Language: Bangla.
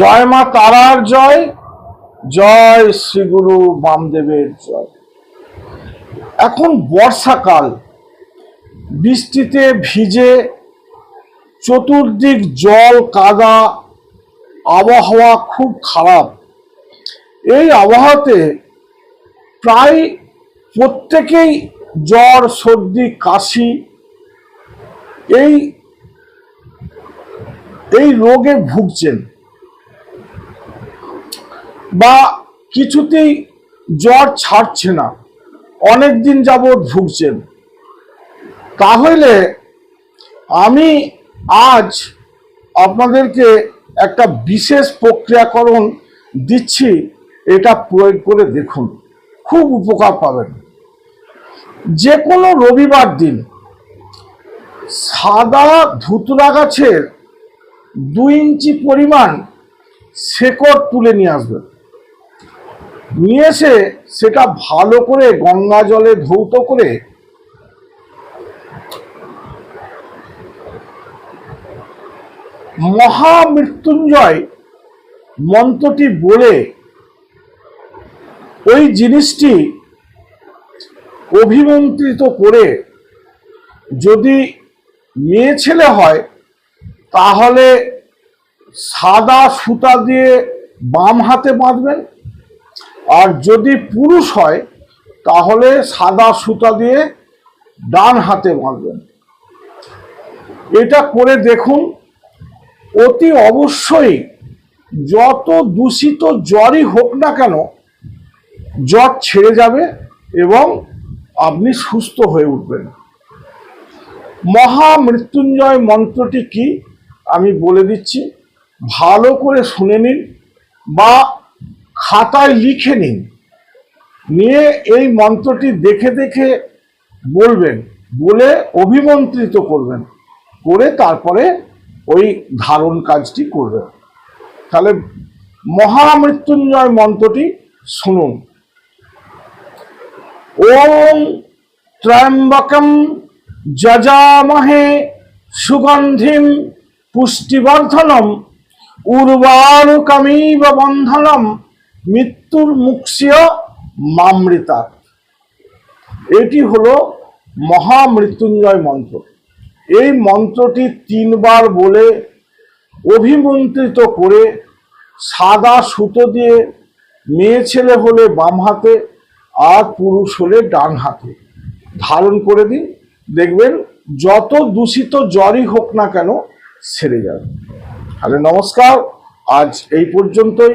জয় মা তারার জয় জয় শ্রীগুরু বামদেবের জয়। এখন বর্ষাকাল, বৃষ্টিতে ভিজে চতুর্দিক জল, কাদা, আবহাওয়া খুব খারাপ। এই আবহাওয়াতে প্রায় প্রত্যেকেই জ্বর, সর্দি, কাশি, এই এই রোগে ভুগছেন। বা কিছুতেই জ্বর ছাড়ছে না। অনেক দিন যাবৎ ভুগছেন। তাহলে আমি আজ আপনাদেরকে একটা বিশেষ প্রক্রিয়াকরণ দিচ্ছি, এটা প্রয়োগ করে দেখুন। খুব উপকার পাবেন। যে কোনো রবিবার দিন সাদা ধুতুরা গাছের দুই ইঞ্চি পরিমাণ শেকড় তুলে নিয়ে আসবেন। নিয়ে এসে সেটা ভালো করে গঙ্গা জলে ধৌত করে মহামৃত্যুঞ্জয় মন্ত্রটি বলে ওই জিনিসটি অভিমন্ত্রিত করে যদি মেয়ে ছেলে হয়, তাহলে সাদা সুতা দিয়ে বাম হাতে বাঁধবেন আর যদি পুরুষ হয়, তাহলে সাদা সুতা দিয়ে ডান হাতে বাঁধবেন। এটা করে দেখুন, অতি অবশ্যই যত দূষিত জ্বরই হোক না কেন, জ্বর ছেড়ে যাবে এবং আপনি সুস্থ হয়ে উঠবেন। মহামৃত্যুঞ্জয় মন্ত্রটি কি? আমি বলে দিচ্ছি, ভালো করে শুনে নিন বা খাতায় লিখে নিন। নিয়ে এই মন্ত্রটি দেখে দেখে বলবেন, বলে অভিমন্ত্রিত করবেন, করে তারপরে ওই ধারণ কাজটি করবেন। তাহলে মহামৃত্যুঞ্জয় মন্ত্রটি শুনুন। ওম ত্র্যম্বকম যজামহে সুগন্ধিম পুষ্টিবর্ধনম উর্বারুকমিব বন্ধনম মৃত্যুর মুক্ষীয় মামৃতা। এটি হলো মহামৃত্যুঞ্জয় মন্ত্র। এই মন্ত্রটি তিনবার বলে অভিমন্ত্রিত করে সাদা সুতো দিয়ে মেয়ে ছেলে হলে বাম হাতে আর পুরুষ হলে ডান হাতে। ধারণ করে দিন, দেখবেন যত দূষিত জ্বরই হোক না কেন সেরে যাবে। তাহলে নমস্কার, আজ এই পর্যন্তই।